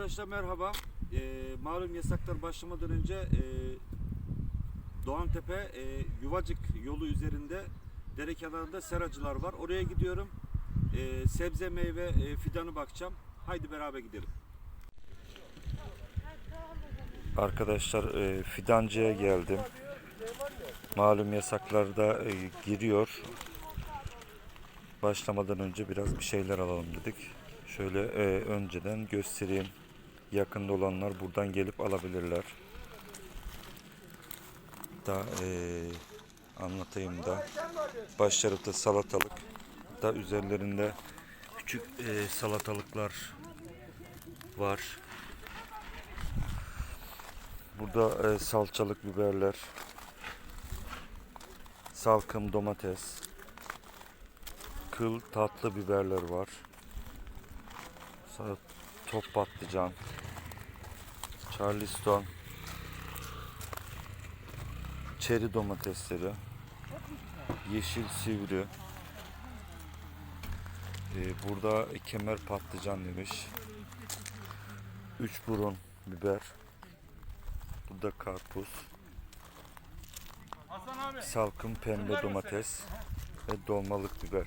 Arkadaşlar merhaba. Ee, malum yasaklar başlamadan önce e, Doğantepe e, Yuvacık yolu üzerinde dere kenarında seracılar var. Oraya gidiyorum. E, sebze meyve e, fidanı bakacağım. Haydi beraber gidelim. Arkadaşlar e, fidancıya geldim. Malum yasaklarda e, giriyor. Başlamadan önce biraz bir şeyler alalım dedik. Şöyle e, önceden göstereyim. Yakında olanlar buradan gelip alabilirler. Da e, anlatayım da. Başlarında salatalık. Da üzerlerinde küçük e, salatalıklar var. Burada e, salçalık biberler. Salkım domates. Kıl tatlı biberler var. Top patlıcan. Charleston. Çeri domatesleri. Yeşil sivri. Ee, burada kemer patlıcan demiş. Üç burun biber. Burada karpuz. Salkım pembe domates ve dolmalık biber.